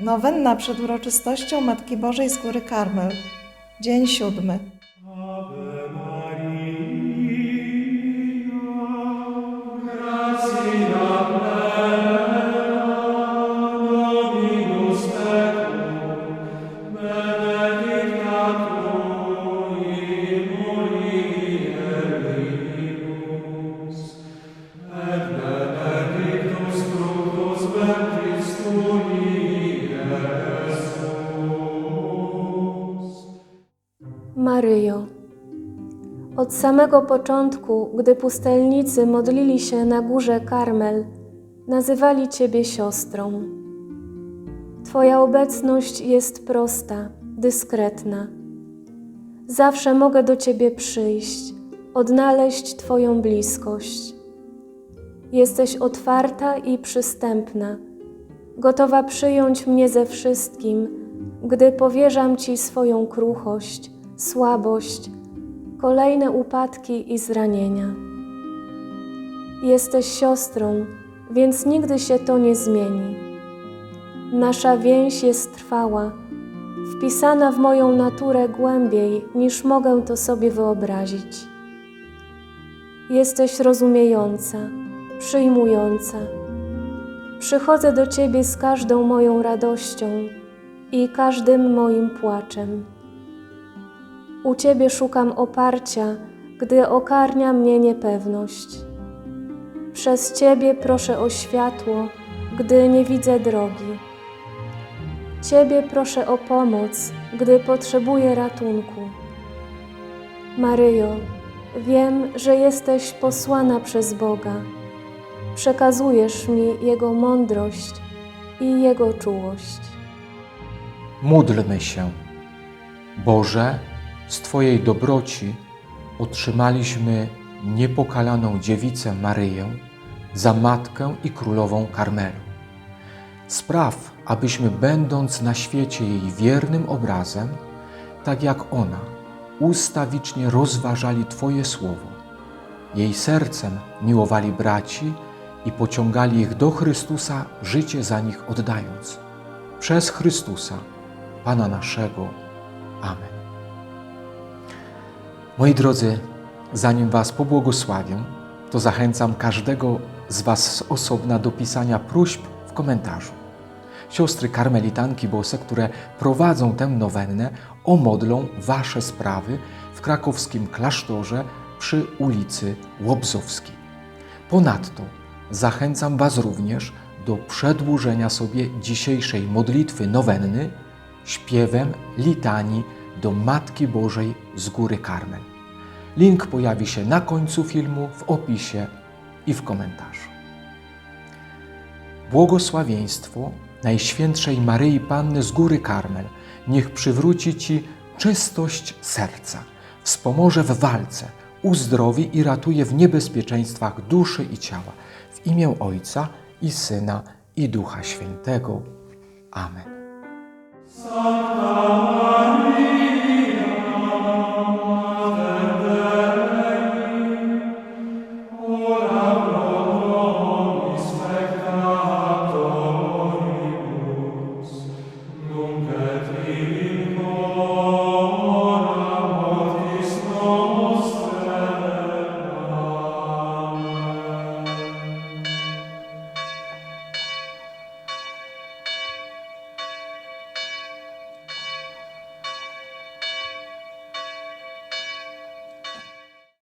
Nowenna przed uroczystością Matki Bożej z Góry Karmel. Dzień siódmy. Maryjo, od samego początku, gdy pustelnicy modlili się na górze Karmel, nazywali Ciebie siostrą. Twoja obecność jest prosta, dyskretna. Zawsze mogę do Ciebie przyjść, odnaleźć Twoją bliskość. Jesteś otwarta i przystępna, gotowa przyjąć mnie ze wszystkim, gdy powierzam Ci swoją kruchość, słabość, kolejne upadki i zranienia. Jesteś siostrą, więc nigdy się to nie zmieni. Nasza więź jest trwała, wpisana w moją naturę głębiej niż mogę to sobie wyobrazić. Jesteś rozumiejąca, przyjmująca. Przychodzę do Ciebie z każdą moją radością i każdym moim płaczem. U Ciebie szukam oparcia, gdy okarnia mnie niepewność. Przez Ciebie proszę o światło, gdy nie widzę drogi. Ciebie proszę o pomoc, gdy potrzebuję ratunku. Maryjo, wiem, że jesteś posłana przez Boga. Przekazujesz mi Jego mądrość i Jego czułość. Módlmy się. Boże, z Twojej dobroci otrzymaliśmy niepokalaną dziewicę Maryję za matkę i królową Karmelu. Spraw, abyśmy będąc na świecie jej wiernym obrazem, tak jak ona, ustawicznie rozważali Twoje słowo, jej sercem miłowali braci i pociągali ich do Chrystusa, życie za nich oddając. Przez Chrystusa, Pana naszego. Amen. Moi drodzy, zanim Was pobłogosławię, to zachęcam każdego z Was z osobna do pisania próśb w komentarzu. Siostry karmelitanki bose, które prowadzą tę nowennę, omodlą Wasze sprawy w krakowskim klasztorze przy ulicy Łobzowskiej. Ponadto zachęcam Was również do przedłużenia sobie dzisiejszej modlitwy nowenny śpiewem litanii do Matki Bożej z Góry Karmel. Link pojawi się na końcu filmu, w opisie i w komentarzu. Błogosławieństwo Najświętszej Maryi Panny z Góry Karmel niech przywróci Ci czystość serca, wspomoże w walce, uzdrowi i ratuje w niebezpieczeństwach duszy i ciała. W imię Ojca i Syna i Ducha Świętego. Amen.